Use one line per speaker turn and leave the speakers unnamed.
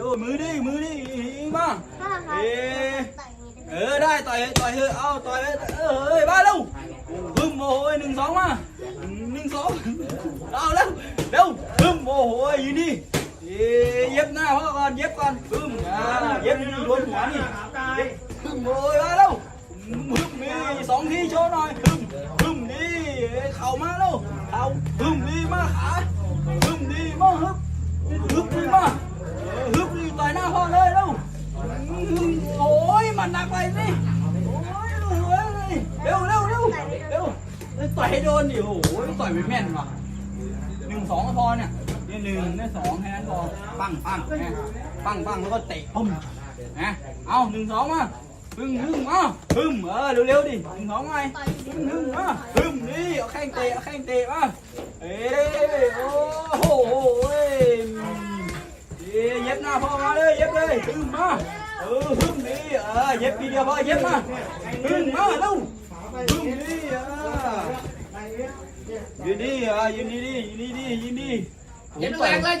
ดูมือดิมือดิยิงบ้าง
เอเอ
อได้ต่อยต่อยเถอะเอาต่อยเลยเออเฮ้ยบ้าเร็วบึ้มโอ้โหหนึ่งสองมาหนึ่งสองเอาเร็วเร็วบึ้มโอ้โหยืนดิเย็บหน้าพ่อก่อนเย็บก่อนบึ้มอ่าเย็บนี่โดนหัวนี่เย็บบึ้มโอ้ยบ้าเร็วบึ้มนี่สองทีโชว์หน่อยบึ้มบึ้มนี่เข่ามาเร็วเข่าบึ้มนี่มาขาบึ้ม ยมันหนักไปสิโอ้ยเร็วเร็วเร็วเร็วเร็วต่อยให้โดนดิโอ้โหต่อยไม่แม่นว่ะหนึ่งสองก็พอเนี่ยนี่หนึ่งนี่สองแค่นั้นพอปั้งปั้งนะปั้งปั้งแล้วก็เตะปุ้มนะเอาหนึ่งสองมาพึ่งพึ่งมาพึ่งเออเร็วๆดิหนึ่งสองไงพึ่งพึ่งมาพึ่งนี่เอาแข้งเตะเอาแข้งเตะมาเอ้ยโอ้โอ้ เยเย็บหน้าพ่อมาเลยเย็บเลยพึ่งมาเออพึ่งดีเออเย็บทีเดียวพอเย็บมาพึ่งมาเร็วพึ่งดีเออยืนดีอะยืนดีดียืนดีดียืนดีเย็บแรงเล
ย